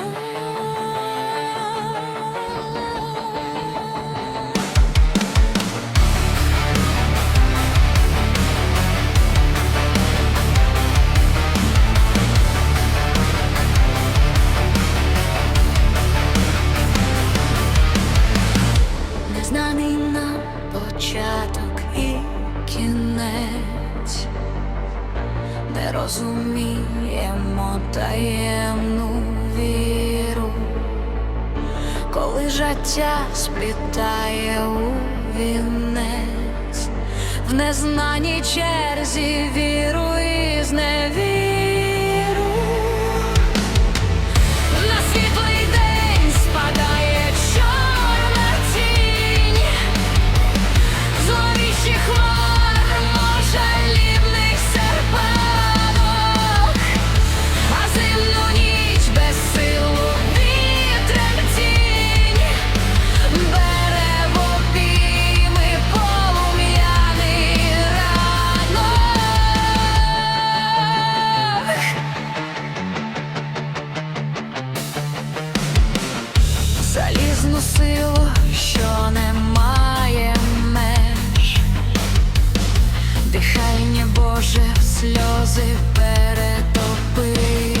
Oh розуміємо таємну віру, коли життя сплітає у вінець, в незнаній черзі віру і зневіру. Зносило, силу, що немає меж, дихання Боже сльози перетопи.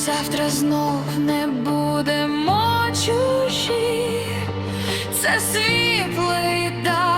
завтра знов не будемо чужі, це світлий день.